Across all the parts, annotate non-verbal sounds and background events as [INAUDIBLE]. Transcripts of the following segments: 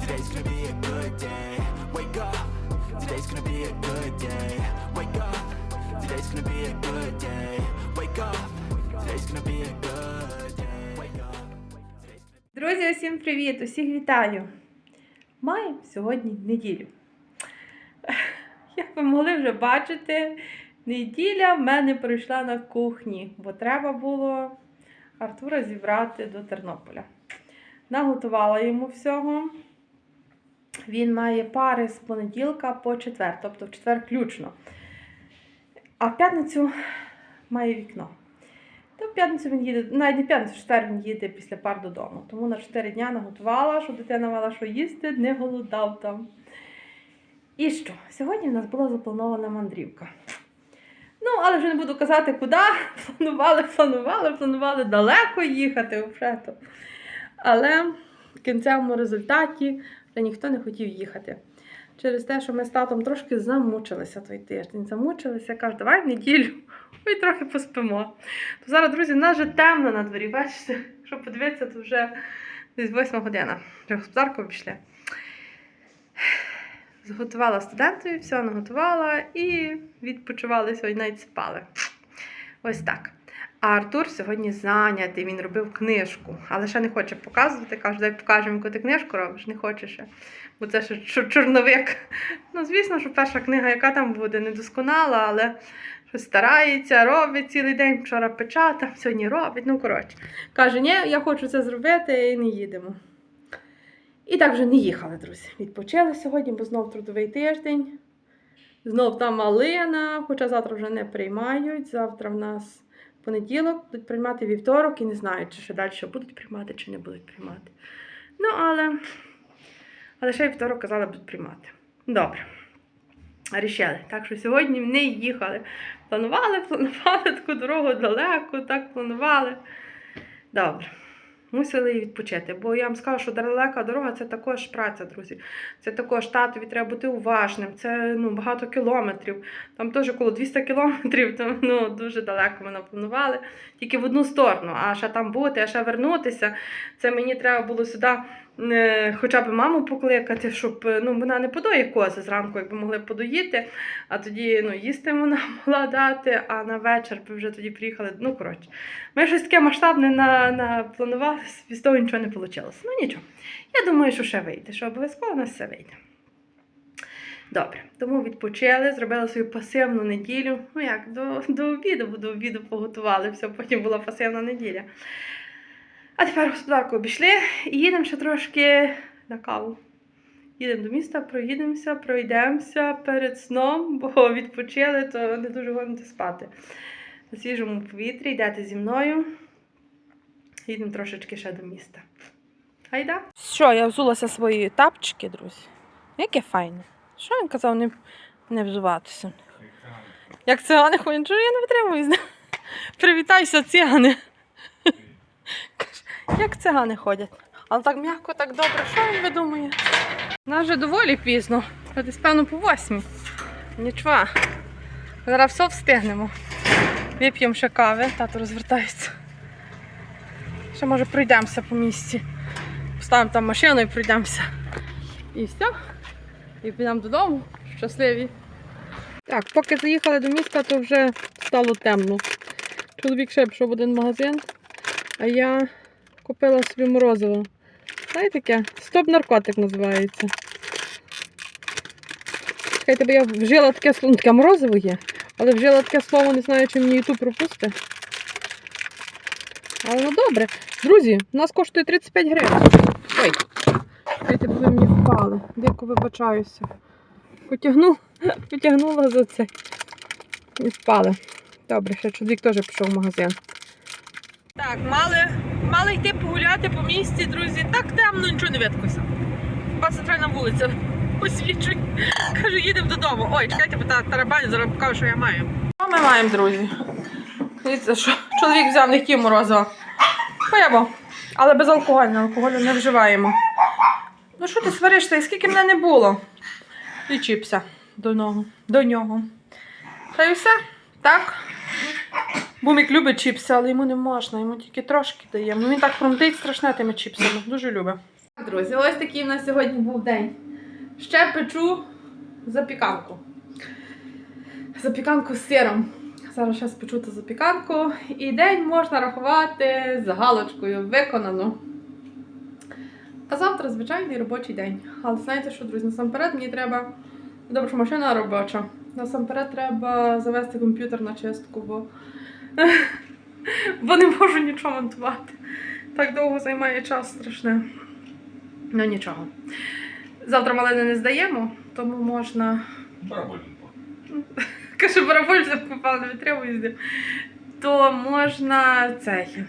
today's gonna be a good day. Wake up, today's gonna be a good day. Wake up, today's gonna be a good day. Wake up, today's gonna be a good day. Wake up. Друзі, усім привіт! Усіх вітаю! Маємо сьогодні неділю. Як ви могли вже бачити, неділя в мене пройшла на кухні, бо треба було Артура зібрати до Тернополя. Наготувала йому всього. Він має пари з понеділка по четвер, тобто в четвер включно. А в п'ятницю має вікно. Та в п'ятницю він їде, навіть не в п'ятницю, в четвер він їде після пар додому. Тому на 4 дня наготувала, щоб дитина мала що їсти, не голодав там. І що? Сьогодні в нас була запланована мандрівка. Ну, але вже не буду казати, куди. Планували, планували, планували далеко їхати взагалі. Але в кінцевому результаті вже ніхто не хотів їхати. Через те, що ми з татом трошки замучилися той тиждень. Замучилися, кажуть, давай в неділю, ой, трохи поспимо. То зараз, друзі, в нас вже темно на дворі. Бачите, щоб подивитися, то вже десь 8 година. Вже господарку пішли. Зготувала студентові, все наготувала і відпочивали сьогодні, навіть спали. Ось так. А Артур сьогодні зайнятий, він робив книжку, але ще не хоче показувати. Каже, дай покажемо, яку ти книжку робиш, не хоче ще. Бо це ще чорновик. Ну, звісно, що перша книга, яка там буде, недосконала, але щось старається, робить цілий день. Вчора печатав, сьогодні робить. Ну, коротше. Каже, ні, я хочу це зробити і не їдемо. І так вже не їхали, друзі. Відпочили сьогодні, бо знов трудовий тиждень. Знов там малина, хоча завтра вже не приймають. Завтра в нас понеділок, будуть приймати вівторок і не знаю, чи ще далі будуть приймати, чи не будуть приймати. Ну, але, але ще вівторок казали, будуть приймати. Добре. Рішили. Так що сьогодні не їхали. Планували, [LAUGHS] планували таку дорогу далеко, так планували. Добре. Мусили відпочити, бо я вам скажу, що далека дорога це також праця, друзі. Це також татові треба бути уважним. Це ну, багато кілометрів. Там теж коло 200 кілометрів, то ну, дуже далеко ми напланували. Тільки в одну сторону, а ще там бути, а ще вернутися. Це мені треба було сюди хоча б маму покликати, щоб е, ну, вона не подоє кози зранку, якби могли подоїти, а тоді ну, їсти вона [LAUGHS] могла дати, а на вечір би вже тоді приїхали. Ну, коротше, ми щось таке масштабне на, напланували, з того нічого не вийшло. Ну нічого. Я думаю, що ще вийде, що обов'язково у нас все вийде. Добре, тому відпочили, зробили свою пасивну неділю. Ну як, до, до обіду, бо до обіду поготували, все, потім була пасивна неділя. А тепер господарку обійшли і їдемо ще трошки на каву. Їдемо до міста, проїдемося, пройдемося перед сном, бо відпочили, то не дуже гоните спати. На свіжому повітрі йдете зі мною. Їдемо трошечки ще до міста. Гайда. Що, я взулася свої тапчики, друзі. Яке файне. Що він казав не, не взуватися? Як цигани ходять, що я не витримую. [LAUGHS] Привітайся, цигани. Як цигани ходять. Але так м'яко, так добре, що він видумує? Нас вже доволі пізно. Десь певно по восьмій. Нічого. Зараз все встигнемо. Вип'ємо ще кави, тато розвертається. Ще може пройдемося по місці. Поставимо там машину і пройдемося. І все. І підемо додому. Щасливі. Так, поки заїхали до міста, то вже стало темно. Чоловік ще пішов в один магазин, а я купила собі морозиво. Знаєте таке? Стоп наркотик називається. Чекайте, бо я вжила таке слово, таке морозиво є, але вжила таке слово, не знаю, чи мені YouTube пропусти. Але ну добре. Друзі, у нас коштує 35 гривень. Ой, чекайте, бо ви мені впали. Дико вибачаюся. Потягну, [LAUGHS] потягнула за це. І впали. Добре, ще чоловік теж пішов в магазин. Так, мали, мали йти погуляти по місті, друзі. Так темно, нічого не видкося. Центральна вулиця освічує. Кажу, їдемо додому. Ой, чекайте, бо та тарабані зараз покажу, що я маю. Що ми маємо, друзі? Дивіться, що чоловік взяв не хотів морозива. Пиво. Але безалкогольне, алкоголю не вживаємо. Ну що ти сваришся? І скільки мене не було? І чіпся до нього. До нього. Та й все. Так. Бумік любить чіпси, але йому не можна, йому тільки трошки даємо. Ну він так хрумтить страшне тими чіпсами. Дуже любить. Друзі, ось такий у нас сьогодні був день. Ще печу запіканку. Запіканку з сиром. Зараз ще спечу ту запіканку. І день можна рахувати з галочкою виконано. А завтра звичайний робочий день. Але знаєте що, друзі, насамперед мені треба. Добре, що машина робоча. Насамперед треба завести комп'ютер на чистку, бо, [LAUGHS] бо не можу нічого монтувати. Так довго займає час страшне. Ну нічого. Завтра малини не здаємо, тому можна. [LAUGHS] Каже, бараболь попав на вітряву їздив. То можна цей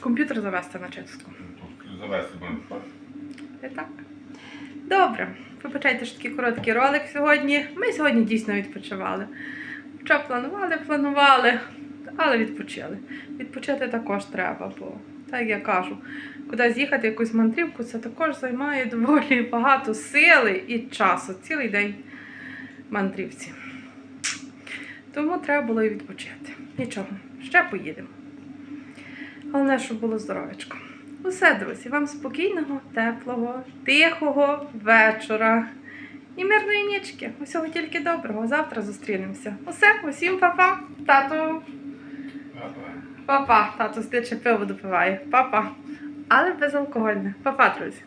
комп'ютер завести на чистку. Завести мене. І так. Добре. Вибачайте, що такий короткий ролик сьогодні. Ми сьогодні дійсно відпочивали. Що планували, планували, але відпочили. Відпочити також треба, бо, так я кажу, куди з'їхати якусь мандрівку, це також займає доволі багато сили і часу. Цілий день мандрівці. Тому треба було і відпочити. Нічого, ще поїдемо. Головне, щоб було здоровечко. Усе, друзі, вам спокійного, теплого, тихого вечора і мирної нічки. Усього тільки доброго. Завтра зустрінемося. Усе, усім па-па. Тату, па-па. Тато стиче пиво допиває. Па-па. Але безалкогольне. Па-па, друзі.